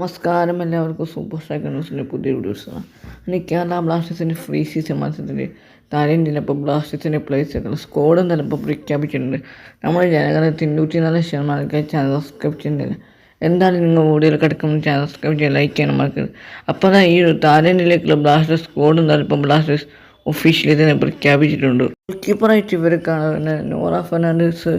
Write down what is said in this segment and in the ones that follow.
നമസ്കാരം. എല്ലാവർക്കും super star ന്യൂസിന്റെ പുതിയ വീഡിയോസാണ് കേരള ബ്ലാസ്റ്റേഴ്സിന്റെ ഫ്രീ സീസൺ മത്സരത്തിൽ താരം ചിലപ്പോൾ ബ്ലാസ്റ്റേഴ്സിന്റെ ചെയ്തിട്ടുള്ള സ്കോഡും ചിലപ്പോൾ പ്രഖ്യാപിച്ചിട്ടുണ്ട്. നമ്മുടെ ജനങ്ങളെ തൊണ്ണൂറ്റി നാല് ശതമാനം ആൾക്കാർ ചാനൽ സബ്സ്ക്രൈബ് ചെയ്യുന്നില്ല. എന്തായാലും നിങ്ങൾ വീഡിയോയിൽ കിടക്കുമ്പോൾ ചാനൽ സബ്സ്ക്രൈബ് ചെയ്യാൻ ലൈക്ക് ചെയ്യാൻ മറക്കരുത്. അപ്പോൾ ഈ ഒരു താരേണ്ടിലേക്കുള്ള ബ്ലാസ്റ്റേഴ്സ് സ്കോഡ് ചിലപ്പോൾ ബ്ലാസ്റ്റേഴ്സ് ഒഫീഷ്യലി തന്നെ പ്രഖ്യാപിച്ചിട്ടുണ്ട്. ഗോൾ കീപ്പറായിട്ട് ഇവരെ കാണുന്ന നോറ ഫെർണാണ്ടസ്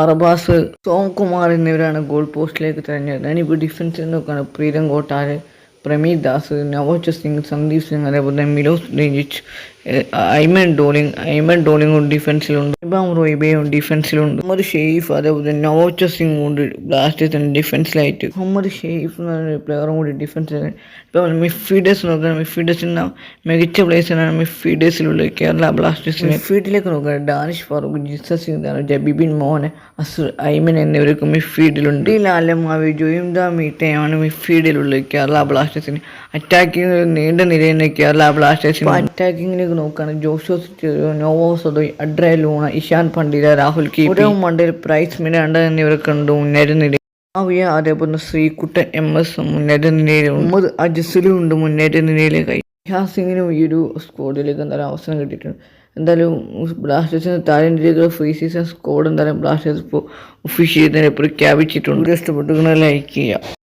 അറബാസ് സോം കുമാർ എന്നിവരാണ് ഗോൾ പോസ്റ്റിലേക്ക് തിരഞ്ഞെടുത്തത്. ഞാനിപ്പോൾ ഡിഫൻസിൽ നോക്കുകയാണ്. പ്രീതം കോട്ടാര് പ്രമീത് ദാസ് നവോച്ച സിംഗ് സന്ദീപ് സിംഗ് അതേപോലെ മിലോസ് ഡേഞ്ചിച്ച് ഐമൻ ഡോളിങ് ഐമൻ ഡോളിങ്ങും ഡിഫൻസിലുണ്ട് ഇബാം റോയിബയും ഡിഫൻസിലുണ്ട് മുഹമ്മദ് ഷെയ്ഫ് അതേപോലെ നവോജ് സിംഗ് ഉണ്ട് ബ്ലാസ്റ്റേഴ്സിന് ഡിഫൻസിലായിട്ട് മുഹമ്മദ് ഷെയ്ഫ് എന്ന് പറയുന്ന പ്ലെയറും കൂടി ഡിഫൻസിൽ ഇപ്പോൾ മിഫീഡേഴ്സ് നോക്കുകയാണ് മിഡ്ഫീൽഡേഴ്സിന് മികച്ച പ്ലേയേഴ്സിനാണ് മിഡ്ഫീൽഡേഴ്സിലുള്ളത് കേരള ബ്ലാസ്റ്റേഴ്സിന് മിഫീഡിലേക്ക് നോക്കുകയാണ് ഡാനിഷ് ഫാറൂഖ് ജിസ സിംഗ് ജബിബിൻ മോഹൻ അസുർ ഐമൻ എന്നിവർക്ക് മിഫീഡിലുണ്ട് ലാലമാവി ജോയിംദ മീറ്റയാണ് മിഡ്ഫീൽഡിലുള്ളത് കേരള ബ്ലാസ്റ്റേഴ്സിന് അറ്റാക്കിംഗ് നീണ്ട നിരയിൽ കേരള ബ്ലാസ്റ്റേഴ്സിന് അറ്റാക്കിങ്ങിലേക്ക് നോക്കുകയാണ് Jesus Noah Sadaoui Adrian Luna Ishan Pandita Rahul K ഓരോ മണ്ടയിൽ പ്രൈസ് മിനാണ്ട് എന്നിവർക്ക് ഉണ്ട് മുന്നേറ്റ നിര ആവിയ അതേപോലെ ശ്രീകുട്ടൻ എം എസ് മുന്നേറ്റ നിലയിലും മുഹമ്മദ് അജസുലും ഉണ്ട്. മുന്നേറ്റ നിരയിലേക്കായി ഇഹാസ് സിംഗിനും ഈ ഒരു സ്കോഡിലേക്ക് എന്തായാലും അവസരം കിട്ടിയിട്ടുണ്ട്. എന്തായാലും ബ്ലാസ്റ്റേഴ്സിന് താരന്റെ ഫ്രീ സീസൺ സ്കോഡ് എന്തായാലും ബ്ലാസ്റ്റേഴ്സ് ഇപ്പോൾ ചെയ്തതിനെ പ്രഖ്യാപിച്ചിട്ടുണ്ട്. ഇഷ്ടപ്പെട്ടുകണ ലൈക്ക് ചെയ്യുക